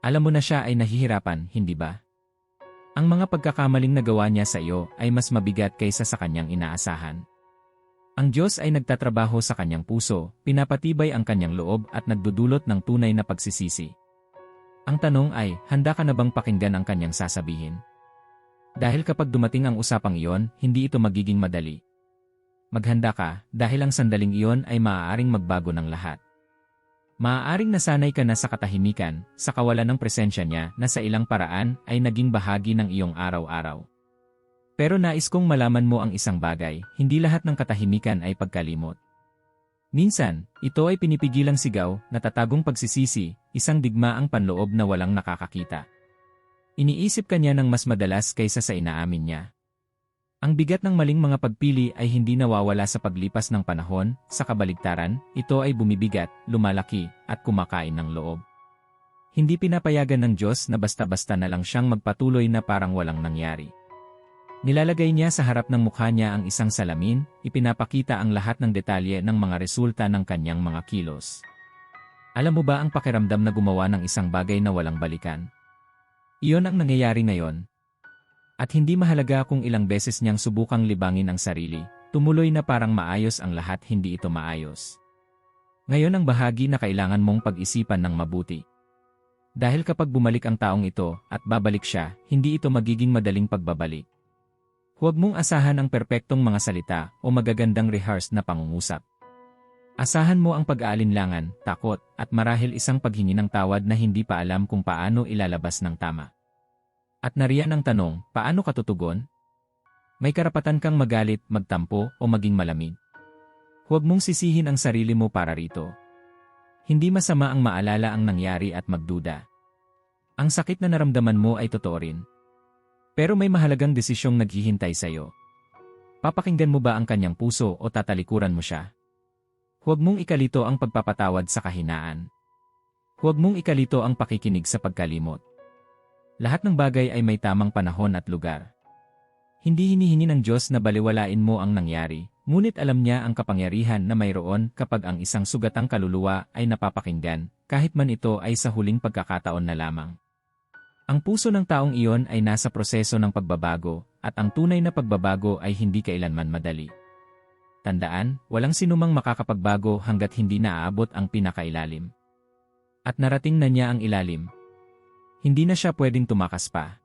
Alam mo na siya ay nahihirapan, hindi ba? Ang mga pagkakamaling nagawa niya sa iyo ay mas mabigat kaysa sa kanyang inaasahan. Ang Diyos ay nagtatrabaho sa kanyang puso, pinapatibay ang kanyang loob at nagdudulot ng tunay na pagsisisi. Ang tanong ay, handa ka na bang pakinggan ang kanyang sasabihin? Dahil kapag dumating ang usapang iyon, hindi ito magiging madali. Maghanda ka, dahil ang sandaling iyon ay maaaring magbago ng lahat. Maaaring nasanay ka na sa katahimikan, sa kawalan ng presensya niya na sa ilang paraan ay naging bahagi ng iyong araw-araw. Pero nais kong malaman mo ang isang bagay, hindi lahat ng katahimikan ay pagkalimot. Minsan, ito ay pinipigilang sigaw, natatagong pagsisisi, isang digmaang panloob na walang nakakakita. Iniisip ka niya ng mas madalas kaysa sa inaamin niya. Ang bigat ng maling mga pagpili ay hindi nawawala sa paglipas ng panahon, sa kabaligtaran, ito ay bumibigat, lumalaki, at kumakain ng loob. Hindi pinapayagan ng Diyos na basta-basta na lang siyang magpatuloy na parang walang nangyari. Nilalagay niya sa harap ng mukha niya ang isang salamin, ipinapakita ang lahat ng detalye ng mga resulta ng kanyang mga kilos. Alam mo ba ang pakiramdam na gumawa ng isang bagay na walang balikan? Iyon ang nangyayari ngayon, at hindi mahalaga kung ilang beses niyang subukang libangin ang sarili, tumuloy na parang maayos ang lahat hindi ito maayos. Ngayon ang bahagi na kailangan mong pag-isipan ng mabuti. Dahil kapag bumalik ang taong ito at babalik siya, hindi ito magiging madaling pagbabalik. Huwag mong asahan ang perpektong mga salita o magagandang rehearsed na pangungusap. Asahan mo ang pag-aalinlangan, takot, at marahil isang paghingi ng tawad na hindi pa alam kung paano ilalabas ng tama. At nariyan ang tanong, paano ka tutugon? May karapatan kang magalit, magtampo, o maging malamig. Huwag mong sisihin ang sarili mo para rito. Hindi masama ang maalala ang nangyari at magduda. Ang sakit na naramdaman mo ay totoo rin. Pero may mahalagang desisyong naghihintay sa'yo. Papakinggan mo ba ang kanyang puso o tatalikuran mo siya? Huwag mong ikalito ang pagpapatawad sa kahinaan. Huwag mong ikalito ang pakikinig sa pagkalimot. Lahat ng bagay ay may tamang panahon at lugar. Hindi hinihingi ng Diyos na baliwalain mo ang nangyari, ngunit alam niya ang kapangyarihan na mayroon kapag ang isang sugatang kaluluwa ay napapakinggan, kahit man ito ay sa huling pagkakataon na lamang. Ang puso ng taong iyon ay nasa proseso ng pagbabago, at ang tunay na pagbabago ay hindi kailanman madali. Tandaan, walang sinumang makakapagbago hanggat hindi naaabot ang pinakailalim. At narating na niya ang ilalim, hindi na siya pwedeng tumakas pa.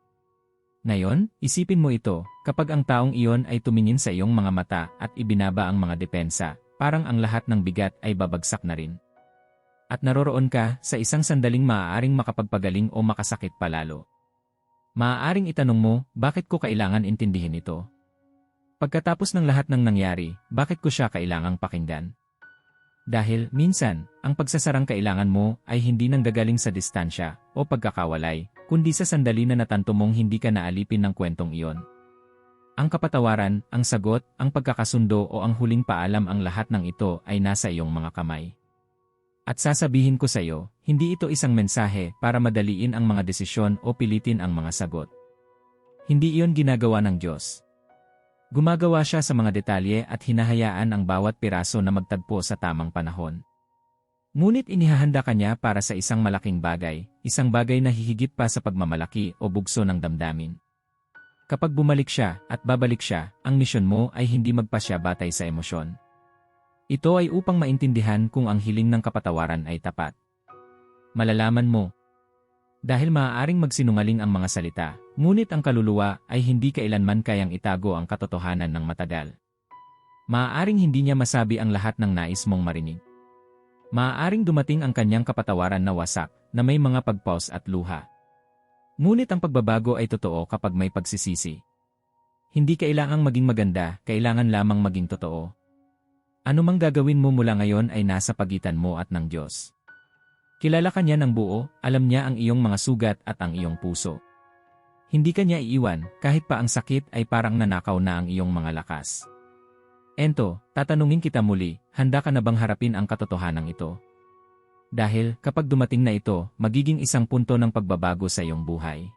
Ngayon, isipin mo ito, kapag ang taong iyon ay tumingin sa iyong mga mata at ibinaba ang mga depensa, parang ang lahat ng bigat ay babagsak na rin. At naroroon ka sa isang sandaling maaaring makapagpagaling o makasakit palalo. Maaaring itanong mo, bakit ko kailangan intindihin ito? Pagkatapos ng lahat ng nangyari, bakit ko siya kailangang pakinggan? Dahil, minsan, ang pagsasarang kailangan mo ay hindi nang gagaling sa distansya o pagkakawalay, kundi sa sandali na natanto mong hindi ka naalipin ng kwentong iyon. Ang kapatawaran, ang sagot, ang pagkakasundo o ang huling paalam ang lahat ng ito ay nasa iyong mga kamay. At sasabihin ko sa iyo, hindi ito isang mensahe para madaliin ang mga desisyon o pilitin ang mga sagot. Hindi iyon ginagawa ng Diyos. Gumagawa siya sa mga detalye at hinahayaan ang bawat piraso na magtagpo sa tamang panahon. Ngunit inihahanda kanya para sa isang malaking bagay, isang bagay na hihigit pa sa pagmamalaki o bugso ng damdamin. Kapag bumalik siya at babalik siya, ang misyon mo ay hindi magpasya batay sa emosyon. Ito ay upang maintindihan kung ang hiling ng kapatawaran ay tapat. Malalaman mo, dahil maaaring magsinungaling ang mga salita, ngunit ang kaluluwa ay hindi kailanman kayang itago ang katotohanan ng matagal. Maaaring hindi niya masabi ang lahat ng nais mong marinig. Maaaring dumating ang kanyang kapatawaran na wasak, na may mga pagpaus at luha. Ngunit ang pagbabago ay totoo kapag may pagsisisi. Hindi kailangang maging maganda, kailangan lamang maging totoo. Ano mang gagawin mo mula ngayon ay nasa pagitan mo at ng Diyos. Kilala ka niya ng buo, alam niya ang iyong mga sugat at ang iyong puso. Hindi ka niya iiwan, kahit pa ang sakit ay parang nanakaw na ang iyong mga lakas. Ento, tatanungin kita muli, handa ka na bang harapin ang katotohanan ito? Dahil, kapag dumating na ito, magiging isang punto ng pagbabago sa iyong buhay.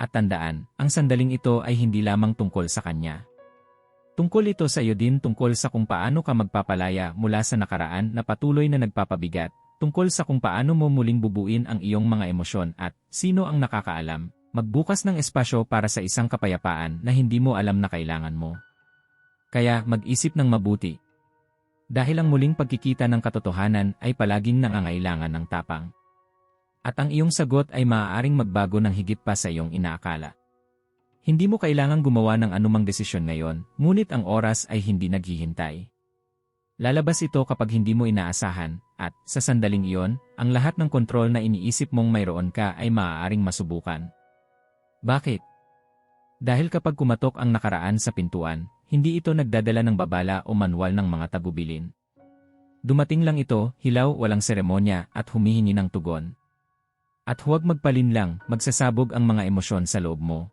At tandaan, ang sandaling ito ay hindi lamang tungkol sa kanya. Tungkol ito sa iyo din tungkol sa kung paano ka magpapalaya mula sa nakaraan na patuloy na nagpapabigat, tungkol sa kung paano mo muling bubuin ang iyong mga emosyon at sino ang nakakaalam, magbukas ng espasyo para sa isang kapayapaan na hindi mo alam na kailangan mo. Kaya mag-isip ng mabuti. Dahil ang muling pagkikita ng katotohanan ay palaging nangangailangan ng tapang. At ang iyong sagot ay maaaring magbago ng higit pa sa iyong inaakala. Hindi mo kailangang gumawa ng anumang desisyon ngayon, ngunit ang oras ay hindi naghihintay. Lalabas ito kapag hindi mo inaasahan, at sa sandaling iyon, ang lahat ng kontrol na iniisip mong mayroon ka ay maaaring masubukan. Bakit? Dahil kapag kumatok ang nakaraan sa pintuan, hindi ito nagdadala ng babala o manual ng mga tagubilin. Dumating lang ito, hilaw, walang seremonya, at humihingi ng tugon. At huwag magpalin lang, magsasabog ang mga emosyon sa loob mo.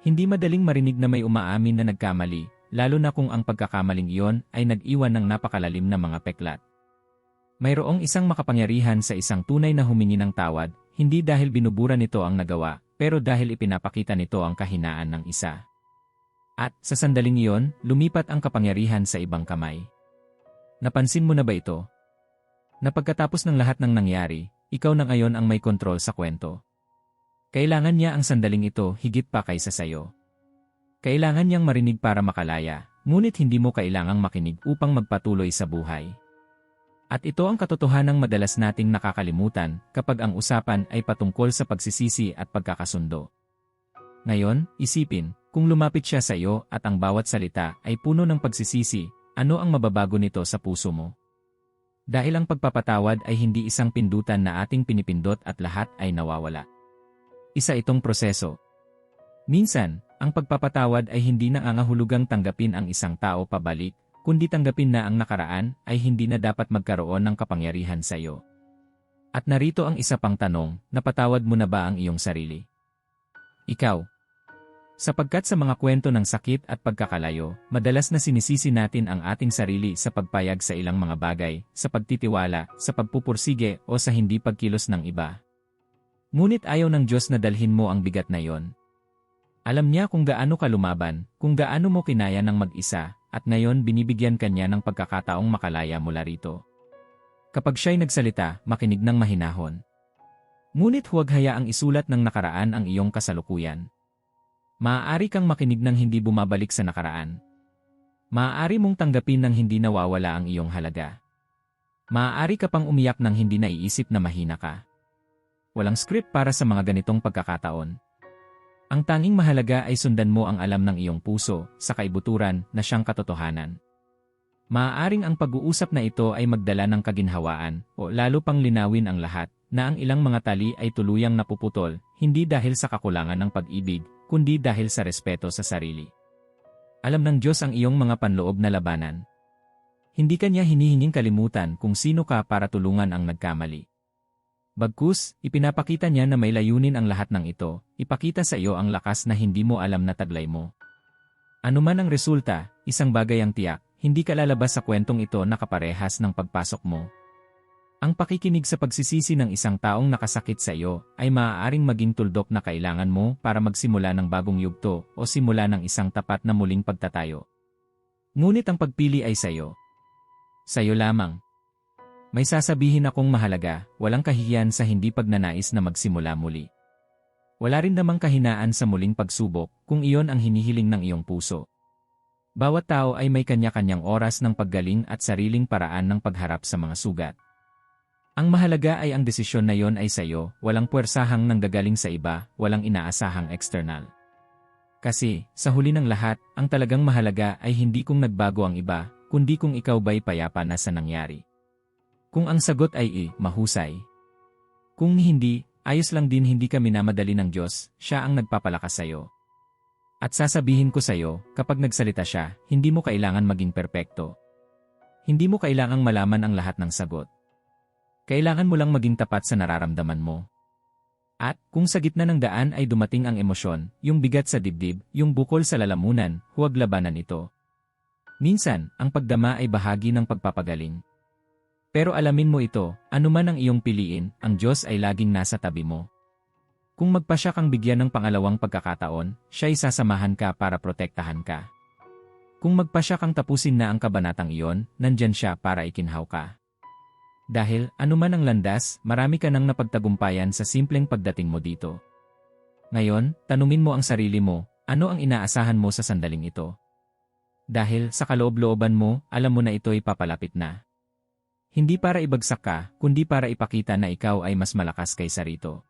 Hindi madaling marinig na may umaamin na nagkamali, lalo na kung ang pagkakamaling iyon ay nag-iwan ng napakalalim na mga peklat. Mayroong isang makapangyarihan sa isang tunay na humingi ng tawad, hindi dahil binubura nito ang nagawa, pero dahil ipinapakita nito ang kahinaan ng isa. At, sa sandaling iyon, lumipat ang kapangyarihan sa ibang kamay. Napansin mo na ba ito? Na pagkatapos ng lahat ng nangyari, ikaw na ngayon ang may kontrol sa kwento. Kailangan niya ang sandaling ito higit pa kaysa sayo. Kailangan niyang marinig para makalaya, ngunit hindi mo kailangang makinig upang magpatuloy sa buhay. At ito ang katotohanang madalas nating nakakalimutan kapag ang usapan ay patungkol sa pagsisisi at pagkakasundo. Ngayon, isipin, kung lumapit siya sa iyo at ang bawat salita ay puno ng pagsisisi, ano ang mababago nito sa puso mo? Dahil ang pagpapatawad ay hindi isang pindutan na ating pinipindot at lahat ay nawawala. Isa itong proseso. Minsan, ang pagpapatawad ay hindi na angahulugang tanggapin ang isang tao pabalik, kundi tanggapin na ang nakaraan ay hindi na dapat magkaroon ng kapangyarihan sa iyo. At narito ang isa pang tanong, napatawad mo na ba ang iyong sarili? Ikaw. Sapagkat sa mga kwento ng sakit at pagkakalayo, madalas na sinisisi natin ang ating sarili sa pagpayag sa ilang mga bagay, sa pagtitiwala, sa pagpupursige o sa hindi pagkilos ng iba. Ngunit ayaw ng Diyos na dalhin mo ang bigat na yon, alam niya kung gaano ka lumaban, kung gaano mo kinaya ng mag-isa, at ngayon binibigyan kanya ng pagkakataong makalaya mula rito. Kapag siya'y nagsalita, makinig ng mahinahon. Ngunit huwag hayaang isulat ng nakaraan ang iyong kasalukuyan. Maaari kang makinig ng hindi bumabalik sa nakaraan. Maaari mong tanggapin ng hindi nawawala ang iyong halaga. Maaari ka pang umiyak ng hindi naiisip na mahina ka. Walang script para sa mga ganitong pagkakataon. Ang tanging mahalaga ay sundan mo ang alam ng iyong puso sa kaibuturan na siyang katotohanan. Maaaring ang pag-uusap na ito ay magdala ng kaginhawaan o lalo pang linawin ang lahat na ang ilang mga tali ay tuluyang napuputol hindi dahil sa kakulangan ng pag-ibig, kundi dahil sa respeto sa sarili. Alam ng Diyos ang iyong mga panloob na labanan. Hindi kanya hinihinging kalimutan kung sino ka para tulungan ang nagkamali. Bagkus, ipinapakita niya na may layunin ang lahat ng ito, ipakita sa iyo ang lakas na hindi mo alam na taglay mo. Ano man ang resulta, isang bagay ang tiyak, hindi ka lalabas sa kwentong ito na kaparehas ng pagpasok mo. Ang pakikinig sa pagsisisi ng isang taong nakasakit sa iyo ay maaaring maging tuldok na kailangan mo para magsimula ng bagong yugto o simula ng isang tapat na muling pagtatayo. Ngunit ang pagpili ay sa iyo. Sa iyo lamang. May sasabihin akong mahalaga, walang kahihiyan sa hindi pagnanais na magsimula muli. Wala rin namang kahinaan sa muling pagsubok kung iyon ang hinihiling ng iyong puso. Bawat tao ay may kanya-kanyang oras ng paggaling at sariling paraan ng pagharap sa mga sugat. Ang mahalaga ay ang desisyon na yon ay sa iyo, walang puwersahang nanggagaling sa iba, walang inaasahang external. Kasi, sa huli ng lahat, ang talagang mahalaga ay hindi kung nagbago ang iba, kundi kung ikaw ba'y payapa na sa nangyari. Kung ang sagot ay i, mahusay. Kung hindi, ayos lang din hindi ka minamadali ng Diyos, siya ang nagpapalakas sa'yo. At sasabihin ko sa'yo, kapag nagsalita siya, hindi mo kailangan maging perpekto. Hindi mo kailangang malaman ang lahat ng sagot. Kailangan mo lang maging tapat sa nararamdaman mo. At, kung sa gitna ng daan ay dumating ang emosyon, yung bigat sa dibdib, yung bukol sa lalamunan, huwag labanan ito. Minsan, ang pagdama ay bahagi ng pagpapagaling. Pero alamin mo ito, anuman ang iyong piliin, ang Diyos ay laging nasa tabi mo. Kung magpasya kang bigyan ng pangalawang pagkakataon, siya sasamahan ka para protektahan ka. Kung magpasya kang tapusin na ang kabanatang iyon, nandyan siya para ikinhaw ka. Dahil, anuman ang landas, marami ka nang napagtagumpayan sa simpleng pagdating mo dito. Ngayon, tanumin mo ang sarili mo, ano ang inaasahan mo sa sandaling ito? Dahil sa kaloob-looban mo, alam mo na ito'y papalapit na. Hindi para ibagsak ka, kundi para ipakita na ikaw ay mas malakas kaysa rito.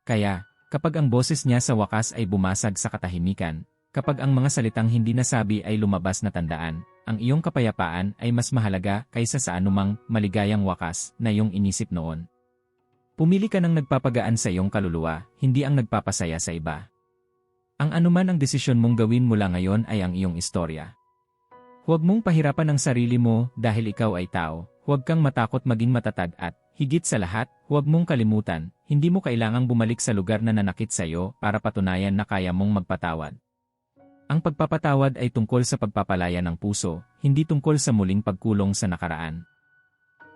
Kaya, kapag ang boses niya sa wakas ay bumasag sa katahimikan, kapag ang mga salitang hindi nasabi ay lumabas na tandaan, ang iyong kapayapaan ay mas mahalaga kaysa sa anumang maligayang wakas na iyong inisip noon. Pumili ka ng nagpapagaan sa iyong kaluluwa, hindi ang nagpapasaya sa iba. Ang anuman ang desisyon mong gawin mula ngayon ay ang iyong istorya. Huwag mong pahirapan ang sarili mo dahil ikaw ay tao, huwag kang matakot maging matatag at, higit sa lahat, huwag mong kalimutan, hindi mo kailangang bumalik sa lugar na nanakit sa iyo para patunayan na kaya mong magpatawad. Ang pagpapatawad ay tungkol sa pagpapalaya ng puso, hindi tungkol sa muling pagkulong sa nakaraan.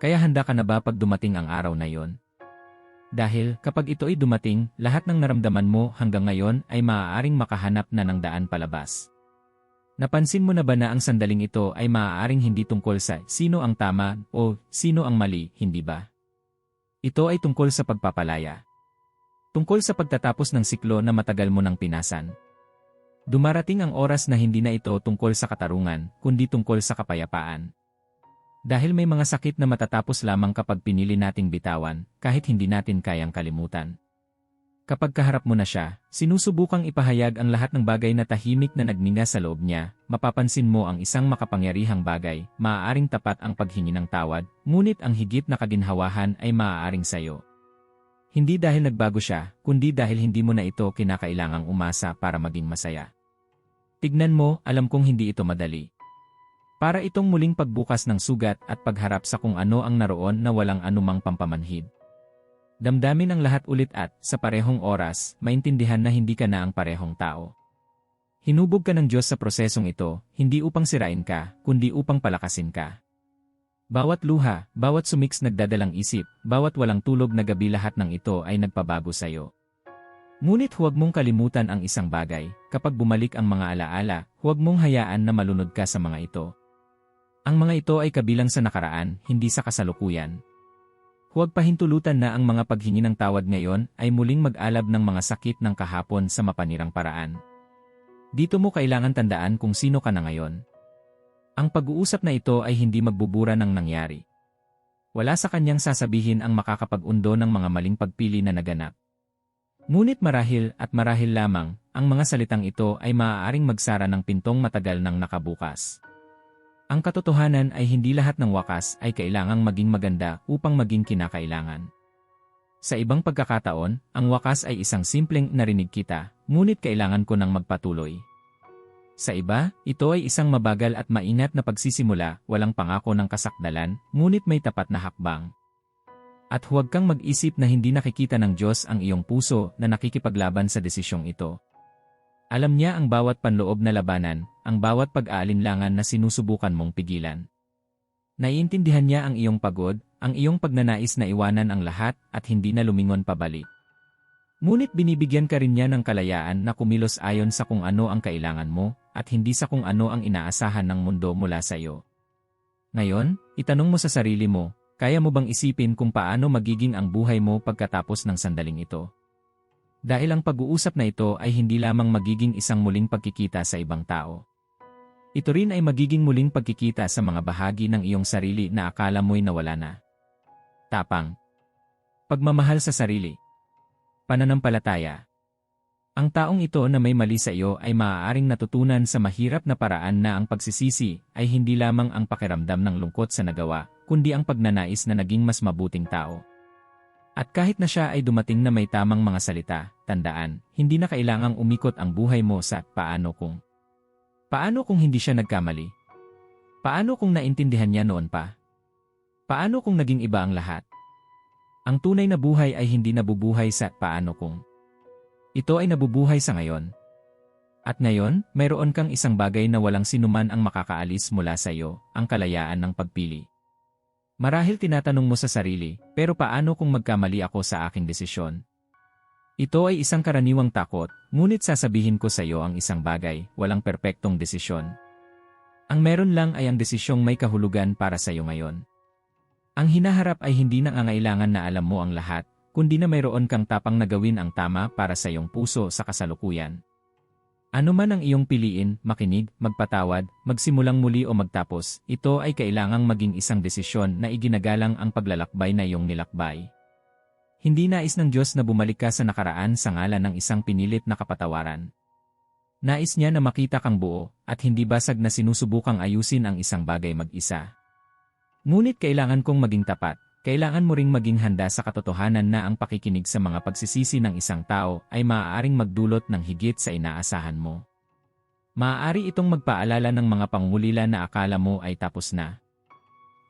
Kaya handa ka na ba pag dumating ang araw na yon? Dahil kapag ito ay dumating, lahat ng naramdaman mo hanggang ngayon ay maaaring makahanap na ng daan palabas. Napansin mo na ba na ang sandaling ito ay maaaring hindi tungkol sa sino ang tama o sino ang mali, hindi ba? Ito ay tungkol sa pagpapalaya. Tungkol sa pagtatapos ng siklo na matagal mo nang pinasan. Dumarating ang oras na hindi na ito tungkol sa katarungan, kundi tungkol sa kapayapaan. Dahil may mga sakit na matatapos lamang kapag pinili nating bitawan, kahit hindi natin kayang kalimutan. Kapag kaharap mo na siya, sinusubukang ipahayag ang lahat ng bagay na tahimik na nagninga sa loob niya, mapapansin mo ang isang makapangyarihang bagay, maaaring tapat ang paghingi ng tawad, ngunit ang higit na kaginhawahan ay maaaring sayo. Hindi dahil nagbago siya, kundi dahil hindi mo na ito kinakailangang umasa para maging masaya. Tignan mo, alam kong hindi ito madali. Para itong muling pagbukas ng sugat at pagharap sa kung ano ang naroon na walang anumang pampamanhid. Damdamin ang lahat ulit at, sa parehong oras, maintindihan na hindi ka na ang parehong tao. Hinubog ka ng Diyos sa prosesong ito, hindi upang sirain ka, kundi upang palakasin ka. Bawat luha, bawat sumiks nagdadalang isip, bawat walang tulog na gabi lahat ng ito ay nagpabago sa iyo. Ngunit huwag mong kalimutan ang isang bagay, kapag bumalik ang mga alaala, huwag mong hayaan na malunod ka sa mga ito. Ang mga ito ay kabilang sa nakaraan, hindi sa kasalukuyan. Huwag pahintulutan na ang mga paghingi ng tawad ngayon ay muling mag-alab ng mga sakit ng kahapon sa mapanirang paraan. Dito mo kailangan tandaan kung sino ka na ngayon. Ang pag-uusap na ito ay hindi magbubura ng nangyari. Wala sa kanyang sasabihin ang makakapag-undo ng mga maling pagpili na naganap. Ngunit marahil at marahil lamang, ang mga salitang ito ay maaaring magsara ng pintong matagal ng nakabukas. Ang katotohanan ay hindi lahat ng wakas ay kailangang maging maganda upang maging kinakailangan. Sa ibang pagkakataon, ang wakas ay isang simpleng narinig kita, ngunit kailangan ko nang magpatuloy. Sa iba, ito ay isang mabagal at maingat na pagsisimula, walang pangako ng kasakdalan, ngunit may tapat na hakbang. At huwag kang mag-isip na hindi nakikita ng Diyos ang iyong puso na nakikipaglaban sa desisyong ito. Alam niya ang bawat panloob na labanan, ang bawat pag-aalinlangan na sinusubukan mong pigilan. Naiintindihan niya ang iyong pagod, ang iyong pagnanais na iwanan ang lahat at hindi na lumingon pabalik. Ngunit binibigyan ka rin niya ng kalayaan na kumilos ayon sa kung ano ang kailangan mo at hindi sa kung ano ang inaasahan ng mundo mula sa iyo. Ngayon, itanong mo sa sarili mo, kaya mo bang isipin kung paano magiging ang buhay mo pagkatapos ng sandaling ito? Dahil ang pag-uusap na ito ay hindi lamang magiging isang muling pagkikita sa ibang tao. Ito rin ay magiging muling pagkikita sa mga bahagi ng iyong sarili na akala mo'y nawala na. Tapang. Pagmamahal sa sarili. Pananampalataya. Ang taong ito na may mali sa iyo ay maaaring natutunan sa mahirap na paraan na ang pagsisisi ay hindi lamang ang pakiramdam ng lungkot sa nagawa, kundi ang pagnanais na naging mas mabuting tao. At kahit na siya ay dumating na may tamang mga salita, tandaan, hindi na kailangang umikot ang buhay mo sa paano kung. Paano kung hindi siya nagkamali? Paano kung naintindihan niya noon pa? Paano kung naging iba ang lahat? Ang tunay na buhay ay hindi nabubuhay sa paano kung. Ito ay nabubuhay sa ngayon. At ngayon, mayroon kang isang bagay na walang sinuman ang makakaalis mula sa iyo, ang kalayaan ng pagpili. Marahil tinatanong mo sa sarili, pero paano kung magkamali ako sa aking desisyon? Ito ay isang karaniwang takot, ngunit sasabihin ko sa iyo ang isang bagay, walang perpektong desisyon. Ang meron lang ay ang desisyong may kahulugan para sa iyo ngayon. Ang hinaharap ay hindi nangangailangan na alam mo ang lahat, kundi na mayroon kang tapang na gawin ang tama para sa iyong puso sa kasalukuyan. Ano man ang iyong piliin, makinig, magpatawad, magsimulang muli o magtapos, ito ay kailangang maging isang desisyon na iginagalang ang paglalakbay na iyong nilakbay. Hindi nais ng Diyos na bumalik ka sa nakaraan sa ngalan ng isang pinilit na kapatawaran. Nais niya na makita kang buo, at hindi basag na sinusubukang ayusin ang isang bagay mag-isa. Ngunit kailangan kong maging tapat, kailangan mo ring maging handa sa katotohanan na ang pakikinig sa mga pagsisisi ng isang tao ay maaaring magdulot ng higit sa inaasahan mo. Maaari itong magpaalala ng mga pangulila na akala mo ay tapos na.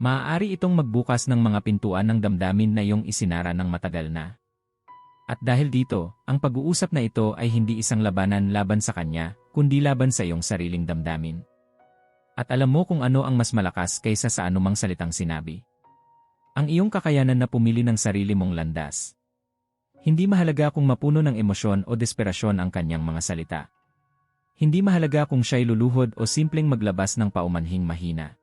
Maaari itong magbukas ng mga pintuan ng damdamin na iyong isinara ng matagal na. At dahil dito, ang pag-uusap na ito ay hindi isang labanan laban sa kanya, kundi laban sa iyong sariling damdamin. At alam mo kung ano ang mas malakas kaysa sa anumang salitang sinabi. Ang iyong kakayanan na pumili ng sarili mong landas. Hindi mahalaga kung mapuno ng emosyon o desperasyon ang kanyang mga salita. Hindi mahalaga kung siya'y luluhod o simpleng maglabas ng paumanhing mahina.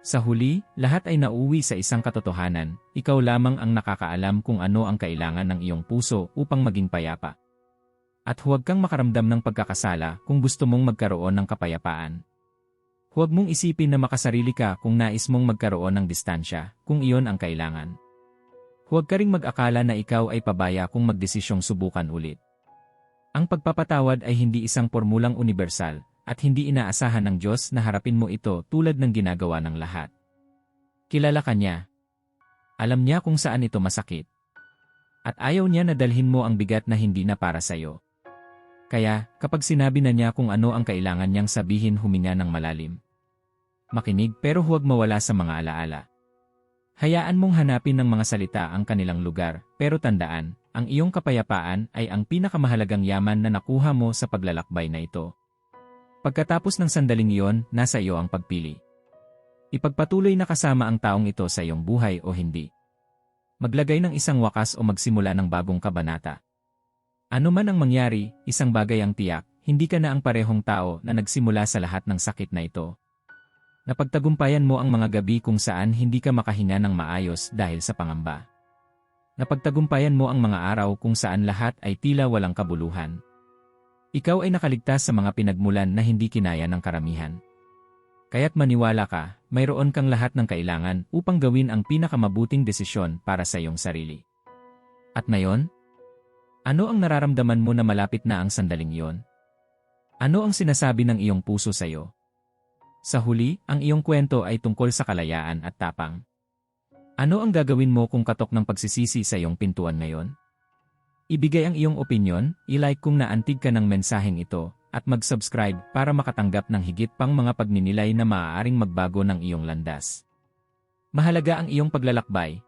Sa huli, lahat ay nauwi sa isang katotohanan, ikaw lamang ang nakakaalam kung ano ang kailangan ng iyong puso upang maging payapa. At huwag kang makaramdam ng pagkakasala kung gusto mong magkaroon ng kapayapaan. Huwag mong isipin na makasarili ka kung nais mong magkaroon ng distansya, kung iyon ang kailangan. Huwag ka ring mag-akala na ikaw ay pabaya kung magdesisyong subukan ulit. Ang pagpapatawad ay hindi isang formulang universal, at hindi inaasahan ng Diyos na harapin mo ito tulad ng ginagawa ng lahat. Kilala ka niya. Alam niya kung saan ito masakit. At ayaw niya na dalhin mo ang bigat na hindi na para sa iyo. Kaya, kapag sinabi na niya kung ano ang kailangan niyang sabihin huminga ng malalim. Makinig pero huwag mawala sa mga alaala. Hayaan mong hanapin ng mga salita ang kanilang lugar, pero tandaan, ang iyong kapayapaan ay ang pinakamahalagang yaman na nakuha mo sa paglalakbay na ito. Pagkatapos ng sandaling iyon, nasa iyo ang pagpili. Ipagpatuloy na kasama ang taong ito sa iyong buhay o hindi. Maglagay ng isang wakas o magsimula ng bagong kabanata. Ano man ang mangyari, isang bagay ang tiyak, hindi ka na ang parehong tao na nagsimula sa lahat ng sakit na ito. Napagtagumpayan mo ang mga gabi kung saan hindi ka makahinga ng maayos dahil sa pangamba. Napagtagumpayan mo ang mga araw kung saan lahat ay tila walang kabuluhan. Ikaw ay nakaligtas sa mga pinagmulan na hindi kinaya ng karamihan. Kaya't maniwala ka, mayroon kang lahat ng kailangan upang gawin ang pinakamabuting desisyon para sa iyong sarili. At ngayon? Ano ang nararamdaman mo na malapit na ang sandaling iyon? Ano ang sinasabi ng iyong puso sa iyo? Sa huli, ang iyong kwento ay tungkol sa kalayaan at tapang. Ano ang gagawin mo kung katok ng pagsisisi sa iyong pintuan ngayon? Ibigay ang iyong opinion, i-like kung naantig ka ng mensaheng ito, at mag-subscribe para makatanggap ng higit pang mga pagninilay na maaaring magbago ng iyong landas. Mahalaga ang iyong paglalakbay,